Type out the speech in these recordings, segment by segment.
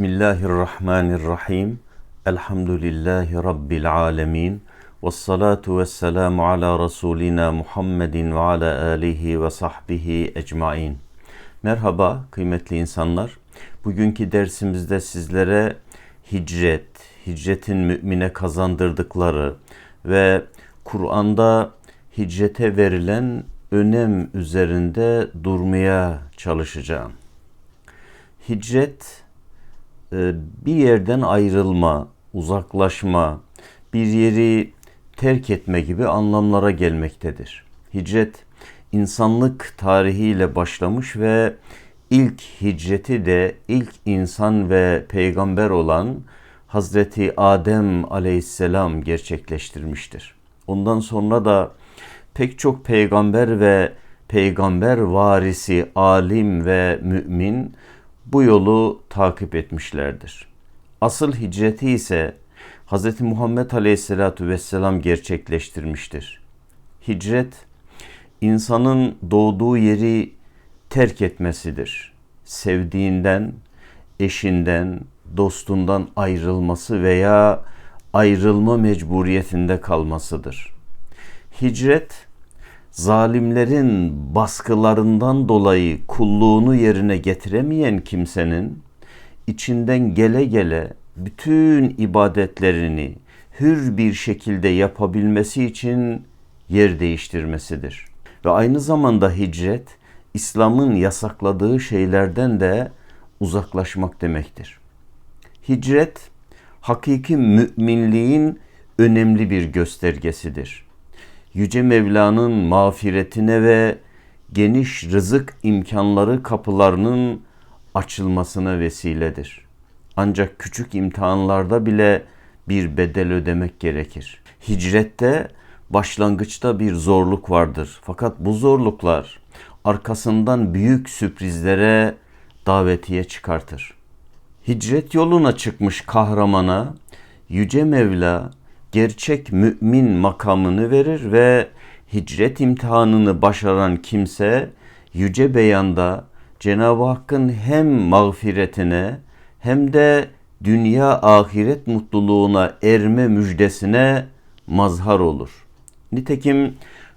Bismillahirrahmanirrahim. Elhamdülillahi Rabbil alemin. Ve salatu ve selamu ala Resulina Muhammedin ve ala alihi ve sahbihi ecmain. Merhaba kıymetli insanlar. Bugünkü dersimizde sizlere hicret, hicretin mümine kazandırdıkları ve Kur'an'da hicrete verilen önem üzerinde durmaya çalışacağım. Hicret bir yerden ayrılma, uzaklaşma, bir yeri terk etme gibi anlamlara gelmektedir. Hicret insanlık tarihiyle başlamış ve ilk hicreti de ilk insan ve peygamber olan Hazreti Adem aleyhisselam gerçekleştirmiştir. Ondan sonra da pek çok peygamber ve peygamber varisi, alim ve mümin bu yolu takip etmişlerdir. Asıl hicreti ise Hz. Muhammed Aleyhisselatü Vesselam gerçekleştirmiştir. Hicret, insanın doğduğu yeri terk etmesidir. Sevdiğinden, eşinden, dostundan ayrılması veya ayrılma mecburiyetinde kalmasıdır. Hicret, zalimlerin baskılarından dolayı kulluğunu yerine getiremeyen kimsenin içinden gele gele bütün ibadetlerini hür bir şekilde yapabilmesi için yer değiştirmesidir. Ve aynı zamanda hicret İslam'ın yasakladığı şeylerden de uzaklaşmak demektir. Hicret hakiki müminliğin önemli bir göstergesidir. Yüce Mevla'nın mağfiretine ve geniş rızık imkanları kapılarının açılmasına vesiledir. Ancak küçük imtihanlarda bile bir bedel ödemek gerekir. Hicrette başlangıçta bir zorluk vardır. Fakat bu zorluklar arkasından büyük sürprizlere davetiye çıkartır. Hicret yoluna çıkmış kahramana Yüce Mevla gerçek mümin makamını verir ve hicret imtihanını başaran kimse yüce beyanda Cenab-ı Hakk'ın hem mağfiretine hem de dünya ahiret mutluluğuna erme müjdesine mazhar olur. Nitekim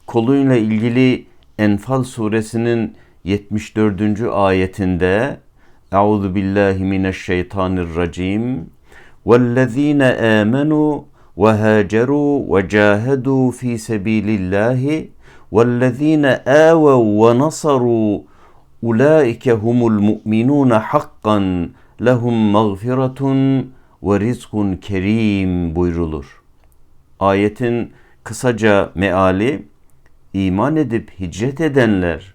koluyla ilgili Enfal suresinin 74. ayetinde Euzu billahi mineşşeytanirracim vellezine amenu وهاجروا وجاهدوا في سبيل الله والذين آووا ونصروا أولئك هم المؤمنون حقا لهم مغفرة ve rizkun kerim buyrulur. Ayetin kısaca meali iman edip hicret edenler,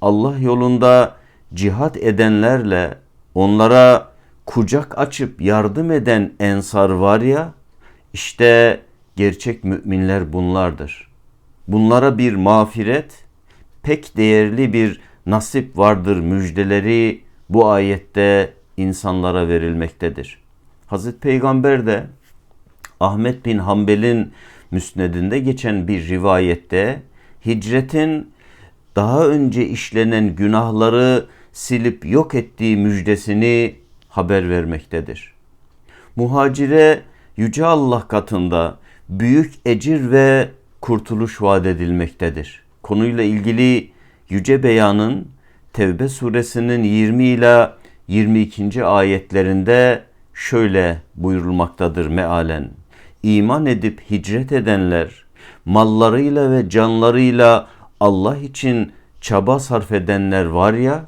Allah yolunda cihat edenlerle onlara kucak açıp yardım eden ensar var ya, işte gerçek müminler bunlardır. Bunlara bir mağfiret, pek değerli bir nasip vardır müjdeleri bu ayette insanlara verilmektedir. Hazreti Peygamber de Ahmet bin Hanbel'in müsnedinde geçen bir rivayette hicretin daha önce işlenen günahları silip yok ettiği müjdesini haber vermektedir. Muhacire Yüce Allah katında büyük ecir ve kurtuluş vaat edilmektedir. Konuyla ilgili Yüce Beyan'ın Tevbe suresinin 20 ila 22. ayetlerinde şöyle buyurulmaktadır mealen. İman edip hicret edenler mallarıyla ve canlarıyla Allah için çaba sarf edenler var ya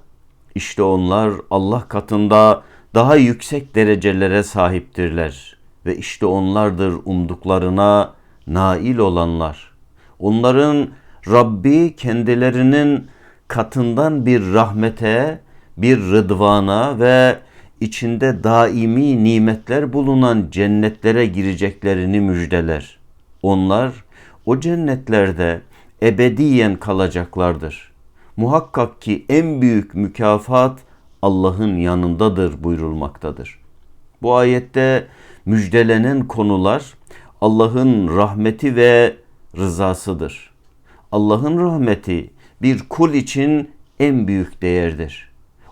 işte onlar Allah katında daha yüksek derecelere sahiptirler ve işte onlardır umduklarına nail olanlar. Onların Rabbi kendilerinin katından bir rahmete, bir rıdvana ve içinde daimi nimetler bulunan cennetlere gireceklerini müjdeler. Onlar o cennetlerde ebediyen kalacaklardır. Muhakkak ki en büyük mükafat Allah'ın yanındadır buyurulmaktadır. Bu ayette müjdelenen konular Allah'ın rahmeti ve rızasıdır. Allah'ın rahmeti bir kul için en büyük değerdir.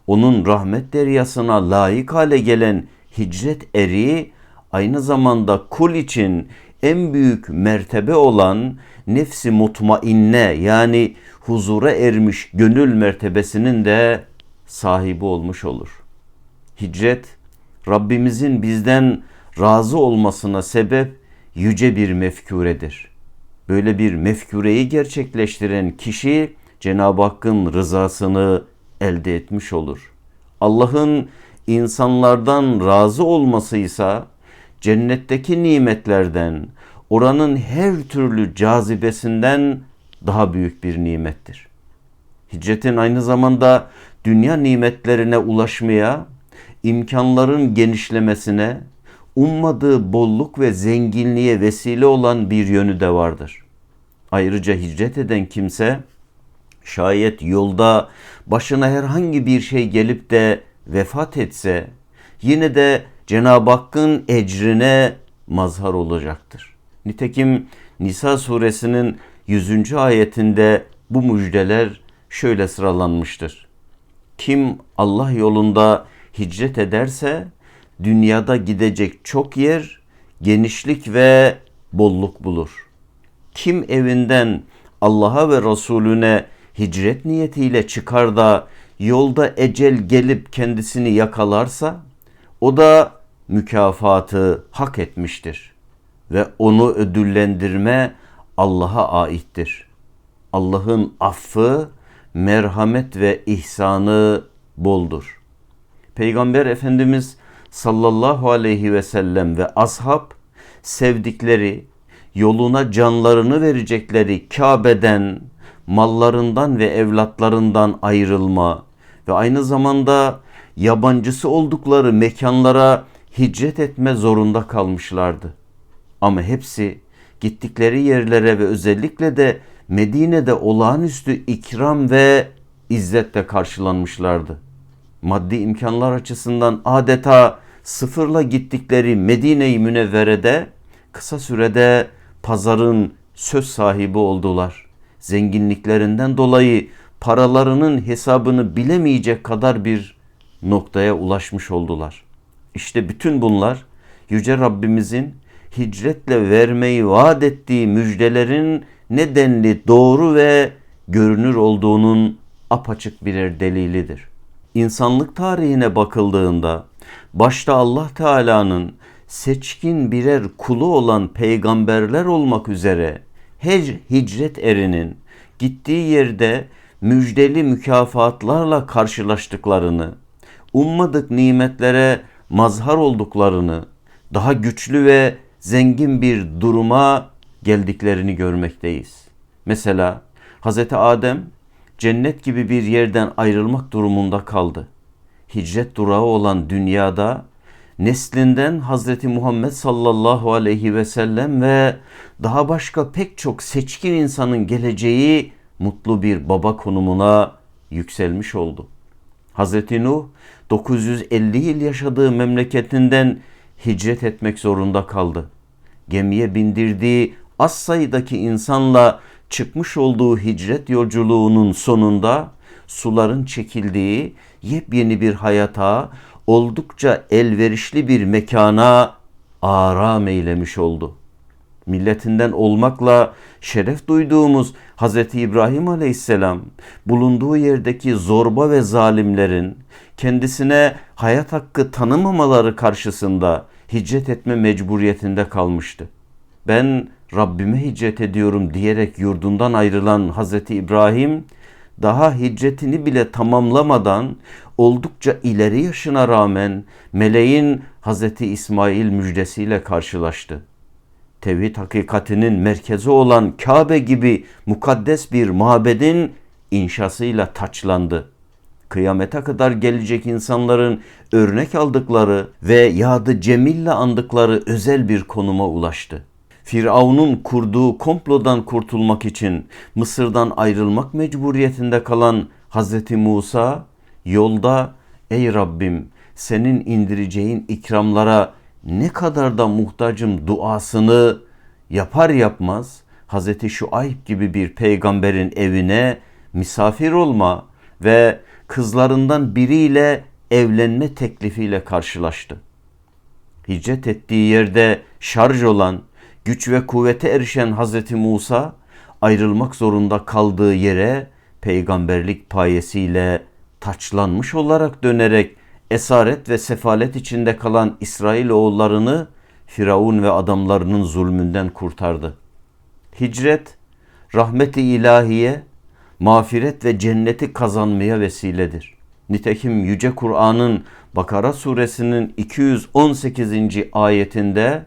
Onun rahmet deryasına layık hale gelen hicret eri aynı zamanda kul için en büyük mertebe olan nefsi mutmainne yani huzura ermiş gönül mertebesinin de sahibi olmuş olur. Hicret Rabbimizin bizden razı olmasına sebep yüce bir mefkuredir. Böyle bir mefkureyi gerçekleştiren kişi Cenab-ı Hakk'ın rızasını elde etmiş olur. Allah'ın insanlardan razı olmasıysa cennetteki nimetlerden, oranın her türlü cazibesinden daha büyük bir nimettir. Hicretin aynı zamanda dünya nimetlerine ulaşmaya, imkanların genişlemesine, ummadığı bolluk ve zenginliğe vesile olan bir yönü de vardır. Ayrıca hicret eden kimse şayet yolda başına herhangi bir şey gelip de vefat etse yine de Cenab-ı Hakk'ın ecrine mazhar olacaktır. Nitekim Nisa suresinin 100. ayetinde bu müjdeler şöyle sıralanmıştır. Kim Allah yolunda hicret ederse dünyada gidecek çok yer, genişlik ve bolluk bulur. Kim evinden Allah'a ve Resulüne hicret niyetiyle çıkar da yolda ecel gelip kendisini yakalarsa o da mükafatı hak etmiştir ve onu ödüllendirme Allah'a aittir. Allah'ın affı, merhamet ve ihsanı boldur. Peygamber Efendimiz sallallahu aleyhi ve sellem ve ashab sevdikleri, yoluna canlarını verecekleri Kabe'den, mallarından ve evlatlarından ayrılma ve aynı zamanda yabancısı oldukları mekanlara hicret etme zorunda kalmışlardı. Ama hepsi gittikleri yerlere ve özellikle de Medine'de olağanüstü ikram ve izzetle karşılanmışlardı. Maddi imkanlar açısından adeta sıfırla gittikleri Medine-i Münevvere'de kısa sürede pazarın söz sahibi oldular. Zenginliklerinden dolayı paralarının hesabını bilemeyecek kadar bir noktaya ulaşmış oldular. İşte bütün bunlar Yüce Rabbimizin hicretle vermeyi vaat ettiği müjdelerin nedenli doğru ve görünür olduğunun apaçık birer delilidir. İnsanlık tarihine bakıldığında başta Allah Teala'nın seçkin birer kulu olan peygamberler olmak üzere her hicret erinin gittiği yerde müjdeli mükafatlarla karşılaştıklarını, ummadık nimetlere mazhar olduklarını, daha güçlü ve zengin bir duruma geldiklerini görmekteyiz. Mesela Hz. Adem cennet gibi bir yerden ayrılmak durumunda kaldı. Hicret durağı olan dünyada neslinden Hz. Muhammed sallallahu aleyhi ve sellem ve daha başka pek çok seçkin insanın geleceği mutlu bir baba konumuna yükselmiş oldu. Hz. Nuh 950 yıl yaşadığı memleketinden hicret etmek zorunda kaldı. Gemiye bindirdiği az sayıdaki insanla çıkmış olduğu hicret yolculuğunun sonunda suların çekildiği yepyeni bir hayata, oldukça elverişli bir mekana aram eylemiş oldu. Milletinden olmakla şeref duyduğumuz Hz. İbrahim aleyhisselam bulunduğu yerdeki zorba ve zalimlerin kendisine hayat hakkı tanımamaları karşısında hicret etme mecburiyetinde kalmıştı. Ben Rabbime hicret ediyorum diyerek yurdundan ayrılan Hazreti İbrahim daha hicretini bile tamamlamadan oldukça ileri yaşına rağmen meleğin Hazreti İsmail müjdesiyle karşılaştı. Tevhid hakikatinin merkezi olan Kabe gibi mukaddes bir mabedin inşasıyla taçlandı. Kıyamete kadar gelecek insanların örnek aldıkları ve yadı cemille andıkları özel bir konuma ulaştı. Firavun'un kurduğu komplodan kurtulmak için Mısır'dan ayrılmak mecburiyetinde kalan Hz. Musa yolda ey Rabbim senin indireceğin ikramlara ne kadar da muhtacım duasını yapar yapmaz Hz. Şuayb gibi bir peygamberin evine misafir olma ve kızlarından biriyle evlenme teklifiyle karşılaştı. Hicret ettiği yerde şarj olan, güç ve kuvvete erişen Hazreti Musa ayrılmak zorunda kaldığı yere peygamberlik payesiyle taçlanmış olarak dönerek esaret ve sefalet içinde kalan İsrail oğullarını Firavun ve adamlarının zulmünden kurtardı. Hicret, rahmeti ilahiye, mağfiret ve cenneti kazanmaya vesiledir. Nitekim Yüce Kur'an'ın Bakara suresinin 218. ayetinde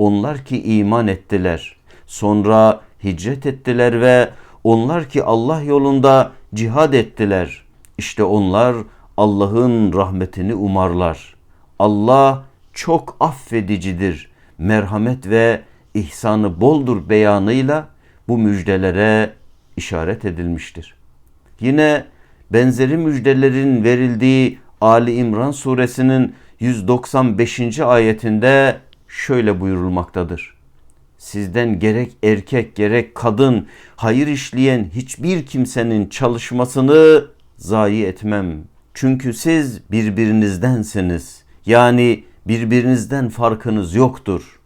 onlar ki iman ettiler, sonra hicret ettiler ve onlar ki Allah yolunda cihad ettiler. İşte onlar Allah'ın rahmetini umarlar. Allah çok affedicidir. Merhamet ve ihsanı boldur beyanıyla bu müjdelere işaret edilmiştir. Yine benzeri müjdelerin verildiği Ali İmran suresinin 195. ayetinde şöyle buyurulmaktadır. Sizden gerek erkek gerek kadın hayır işleyen hiçbir kimsenin çalışmasını zayi etmem. Çünkü siz birbirinizdensiniz. Yani birbirinizden farkınız yoktur.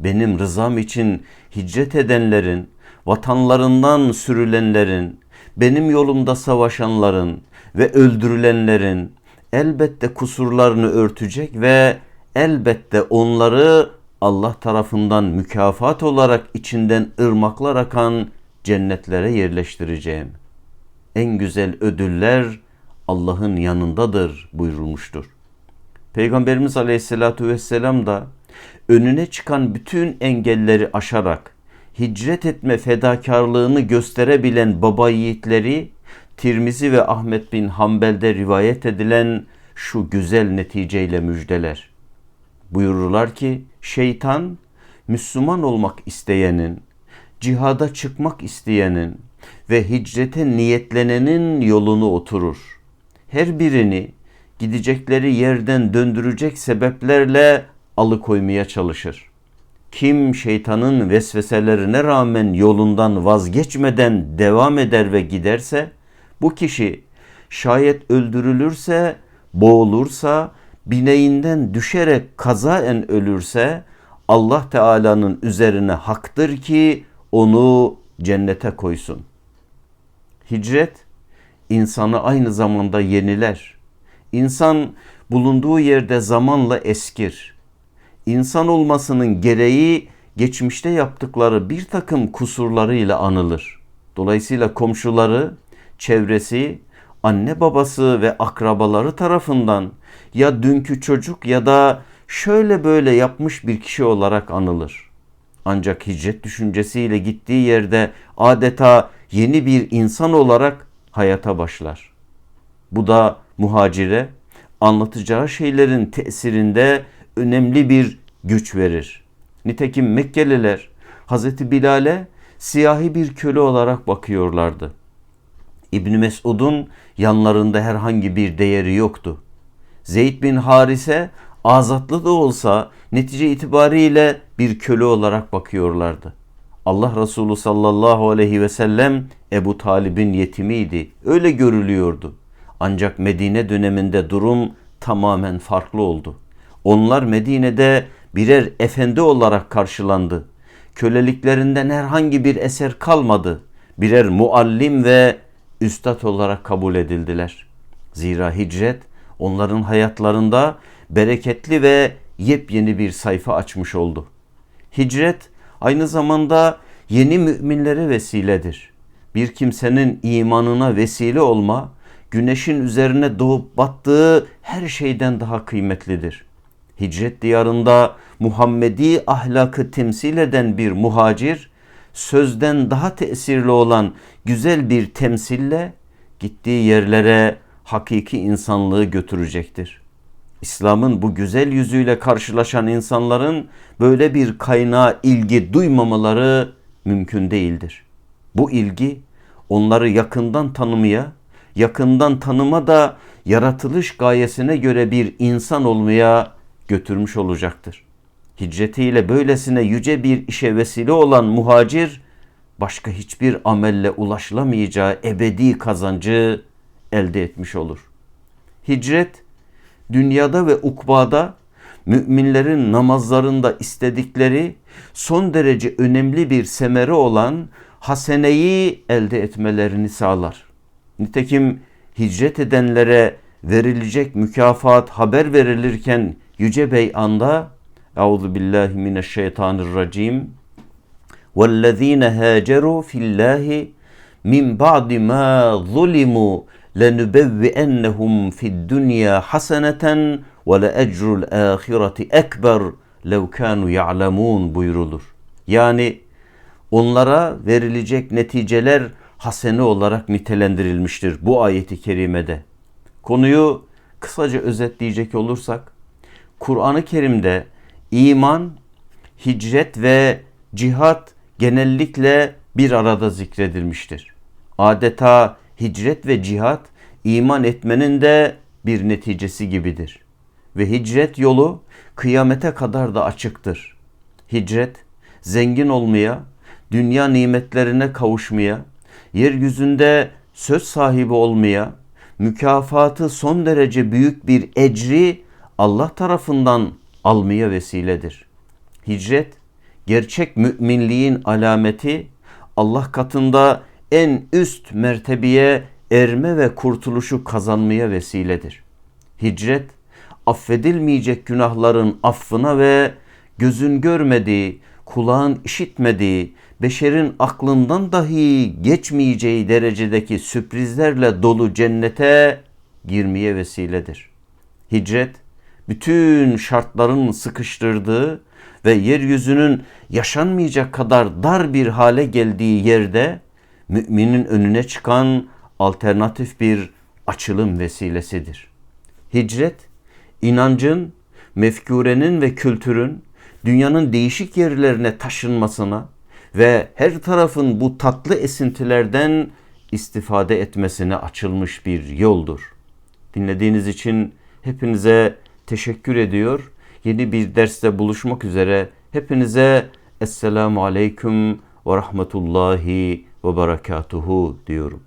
Benim rızam için hicret edenlerin, vatanlarından sürülenlerin, benim yolumda savaşanların ve öldürülenlerin elbette kusurlarını örtecek ve elbette onları Allah tarafından mükafat olarak içinden ırmaklar akan cennetlere yerleştireceğim. En güzel ödüller Allah'ın yanındadır buyurulmuştur. Peygamberimiz Aleyhisselatü Vesselam da önüne çıkan bütün engelleri aşarak hicret etme fedakarlığını gösterebilen baba yiğitleri Tirmizi ve Ahmet bin Hanbel'de rivayet edilen şu güzel neticeyle müjdeler. Buyururlar ki şeytan Müslüman olmak isteyenin, cihada çıkmak isteyenin ve hicrete niyetlenenin yolunu oturur. Her birini gidecekleri yerden döndürecek sebeplerle alıkoymaya çalışır. Kim şeytanın vesveselerine rağmen yolundan vazgeçmeden devam eder ve giderse bu kişi şayet öldürülürse, boğulursa, bineğinden düşerek kazaen ölürse Allah Teala'nın üzerine haktır ki onu cennete koysun. Hicret insanı aynı zamanda yeniler. İnsan bulunduğu yerde zamanla eskir. İnsan olmasının gereği geçmişte yaptıkları bir takım kusurlarıyla anılır. Dolayısıyla komşuları, çevresi, anne babası ve akrabaları tarafından ya dünkü çocuk ya da şöyle böyle yapmış bir kişi olarak anılır. Ancak hicret düşüncesiyle gittiği yerde adeta yeni bir insan olarak hayata başlar. Bu da muhacire anlatacağı şeylerin tesirinde önemli bir güç verir. Nitekim Mekkeliler Hazreti Bilal'e siyahi bir köle olarak bakıyorlardı. İbni Mesud'un yanlarında herhangi bir değeri yoktu. Zeyd bin Harise azatlı da olsa netice itibariyle bir köle olarak bakıyorlardı. Allah Resulü sallallahu aleyhi ve sellem Ebu Talib'in yetimiydi. Öyle görülüyordu. Ancak Medine döneminde durum tamamen farklı oldu. Onlar Medine'de birer efendi olarak karşılandı. Köleliklerinden herhangi bir eser kalmadı. Birer muallim ve üstad olarak kabul edildiler. Zira hicret onların hayatlarında bereketli ve yepyeni bir sayfa açmış oldu. Hicret aynı zamanda yeni müminlere vesiledir. Bir kimsenin imanına vesile olma, güneşin üzerine doğup battığı her şeyden daha kıymetlidir. Hicret diyarında Muhammedi ahlakı temsil eden bir muhacir, sözden daha tesirli olan güzel bir temsille gittiği yerlere hakiki insanlığı götürecektir. İslam'ın bu güzel yüzüyle karşılaşan insanların böyle bir kaynağa ilgi duymamaları mümkün değildir. Bu ilgi onları yakından tanımaya, yakından tanıma da yaratılış gayesine göre bir insan olmaya götürmüş olacaktır. Hicretiyle böylesine yüce bir işe vesile olan muhacir başka hiçbir amelle ulaşılamayacağı ebedi kazancı elde etmiş olur. Hicret dünyada ve ukbada müminlerin namazlarında istedikleri son derece önemli bir semeri olan haseneyi elde etmelerini sağlar. Nitekim hicret edenlere verilecek mükafat haber verilirken Yüce Bey'anda Euzu billahi mineşşeytanirracim. Vellezine haceru fillahi min ba'di ma zulimu لَنُبَوِّئَنَّهُمْ فِي الدُّنْيَا حَسَنَةً وَلَأَجْرُ الْآخِرَةِ اَكْبَرُ لَوْ كَانُوا يَعْلَمُونَ buyurulur. Yani onlara verilecek neticeler hasene olarak nitelendirilmiştir bu ayeti kerimede. Konuyu kısaca özetleyecek olursak, Kur'an-ı Kerim'de iman, hicret ve cihat genellikle bir arada zikredilmiştir. Adeta hicret ve cihat iman etmenin de bir neticesi gibidir. Ve hicret yolu kıyamete kadar da açıktır. Hicret zengin olmaya, dünya nimetlerine kavuşmaya, yeryüzünde söz sahibi olmaya, mükafatı son derece büyük bir ecri Allah tarafından almaya vesiledir. Hicret gerçek müminliğin alameti Allah katında en üst mertebeye erme ve kurtuluşu kazanmaya vesiledir. Hicret affedilmeyecek günahların affına ve gözün görmediği, kulağın işitmediği, beşerin aklından dahi geçmeyeceği derecedeki sürprizlerle dolu cennete girmeye vesiledir. Hicret bütün şartların sıkıştırdığı ve yeryüzünün yaşanmayacak kadar dar bir hale geldiği yerde müminin önüne çıkan alternatif bir açılım vesilesidir. Hicret, inancın, mefkurenin ve kültürün dünyanın değişik yerlerine taşınmasına ve her tarafın bu tatlı esintilerden istifade etmesine açılmış bir yoldur. Dinlediğiniz için hepinize teşekkür ediyor. Yeni bir derste buluşmak üzere. Hepinize Esselamu Aleyküm ve Rahmetullahi ve Berekatuhu diyorum.